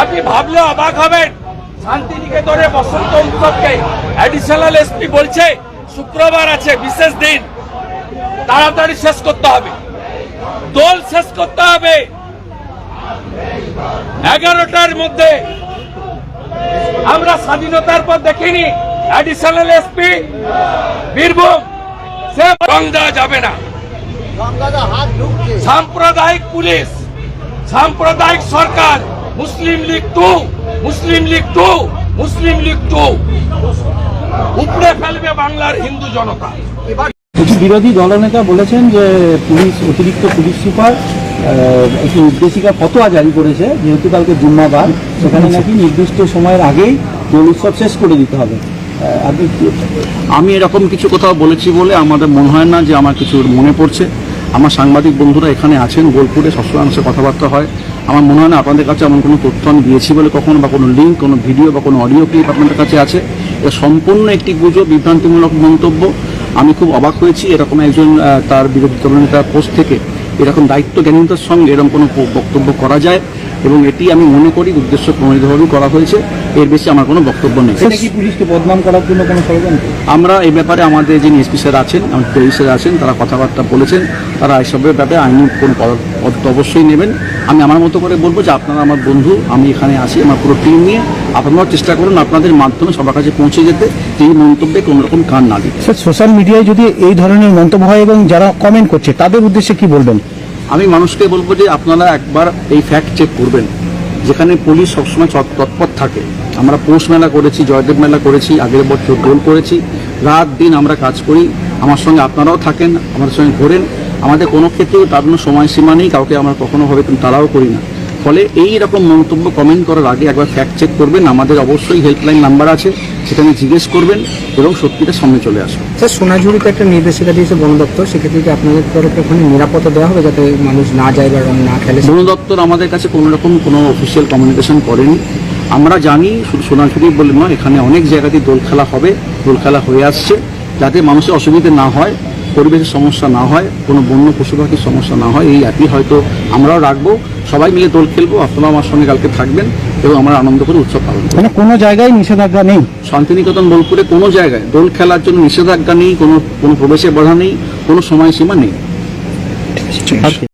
আপনি ভাবলে অবাক হবেন। শান্তিনিকেতনে বসন্ত উৎসবকে অ্যাডিশনাল এসপি বলছে শুক্রবার আছে বিশেষ দিন। তাড়াতাড়ি শেষ করতে হবে। দোল শেষ করতে হবে। এগারোটার মধ্যে। আমরা স্বাধীনতার পর দেখিনি অ্যাডিশনাল এসপি বীরভূম সে রং দেওয়া যাবে না। সাম্প্রদায়িক পুলিশ সাম্প্রদায়িক সরকার Muslim League two Muslim League two Muslim League two উপড়ে ফেলবে বাংলার হিন্দু জনতা। কিছু বিরোধী দলনেতা বলেছেন যে পুলিশ অতিরিক্ত পুলিশ সুপার একটি নির্দেশিকা ফতোয়া জারি করেছে যেহেতু কালকে জুম্মাবার সেখানে নাকি নির্দিষ্ট সময়ের আগেই দোল উৎসব শেষ করে দিতে হবে। আপনি আমি এরকম কিছু কোথাও বলেছি বলে আমাদের মনে হয় না যে আমার কিছু মনে পড়ছে। আমার সাংবাদিক বন্ধুরা এখানে আছেন, বোলপুরে সবসময় আমার সাথে কথাবার্তা হয়। আমার মনে হয় না আপনাদের কাছে এমন কোনো তথ্য আমি দিয়েছি বলে কখনো বা কোনো লিঙ্ক কোনো ভিডিও বা কোনো অডিও ক্লিপ আপনাদের কাছে আছে। এটা সম্পূর্ণ একটি গুজব, বিভ্রান্তিমূলক মন্তব্য। আমি খুব অবাক হয়েছি এরকম একজন তার বিরোধী দলনেতার পোস্ট থেকে। এরকম দায়িত্ব জ্ঞানীতার সঙ্গে এরকম কোনো বক্তব্য করা যায়। এবং এটি আমি মনে করি উদ্দেশ্য প্রণোদিতভাবেই করা হয়েছে। এর বেশি আমার কোনো বক্তব্য নেই। পুলিশকে বদনাম করার জন্য কোনো ষড়যন্ত্র? আমরা এই ব্যাপারে আমাদের যিনি এসপি স্যার আছেন আমাদের পুলিশ স্যার আছেন তারা কথাবার্তা বলেছেন তারা এইসবের ব্যাপারে আইনি কোনো পদক্ষেপ অবশ্যই নেবেন। আমি আমার মতো করে বলব যে আপনারা আমার বন্ধু আমি এখানে আছি আমার পুরো টিম নিয়ে আপনারাও চেষ্টা করুন আপনাদের মাধ্যমে সবার কাছে পৌঁছে যেতে যে এই মন্তব্যে কোনো রকম কান না দিতে। স্যার সোশ্যাল মিডিয়ায় যদি এই ধরনের মন্তব্য হয় এবং যারা কমেন্ট করছে তাদের উদ্দেশ্যে কি বলবেন? আমি মানুষকে বলব যে আপনারা একবার এই ফ্যাক্ট চেক করবেন। যেখানে পুলিশ সবসময় তৎ- তৎপর থাকে। আমরা পৌষ মেলা করেছি, জয়দেব মেলা করেছি, আগের বছর দোল করেছি। রাত দিন আমরা কাজ করি। আমার সঙ্গে আপনারাও থাকেন আমার সঙ্গে ঘোরেন। আমাদের কোনো ক্ষেত্রেও তার কোনো সময়সীমা নেই, কাউকে আমরা কখনো হবে কিন্তু তারাও করি না। ফলে এই রকম মন্তব্য কমেন্ট করার আগে একবার ফ্যাক্ট চেক করবেন। আমাদের অবশ্যই হেল্পলাইন নাম্বার আছে সেখানে জিজ্ঞেস করবেন এবং সত্যিটা সামনে চলে আসবে। স্যার সোনাঝুরিতে একটা নির্দেশিকা দিয়েছে বন দপ্তর সেক্ষেত্রে কি আপনাদের তরফে ওখানে নিরাপত্তা দেওয়া হবে যাতে মানুষ না যায় বা রং না খেলে? বন দপ্তর আমাদের কাছে কোনো রকম কোনো অফিসিয়াল কমিউনিকেশন করেনি। আমরা জানি শুধু সোনাঝুরি বলে নয় এখানে অনেক জায়গাতেই দোল খেলা হবে দোল খেলা হয়ে আসছে। যাতে মানুষের অসুবিধে না হয় পরিবেশের সমস্যা না হয় কোনো বন্য পশু পাখির সমস্যা না হয় এই অ্যাপই হয়তো আমরাও রাখব। সবাই মিলে দোল খেলব আপনারা আমার সঙ্গে কালকে থাকবেন এবং আমরা আনন্দ করে উৎসব পালন করব। মানে কোনো জায়গায় নিষেধাজ্ঞা নেই? শান্তিনিকেতন বোলপুরে কোনো জায়গায় দোল খেলার জন্য নিষেধাজ্ঞা নেই কোনো কোনো প্রবেশে বাধা নেই কোনো সময়সীমা নেই।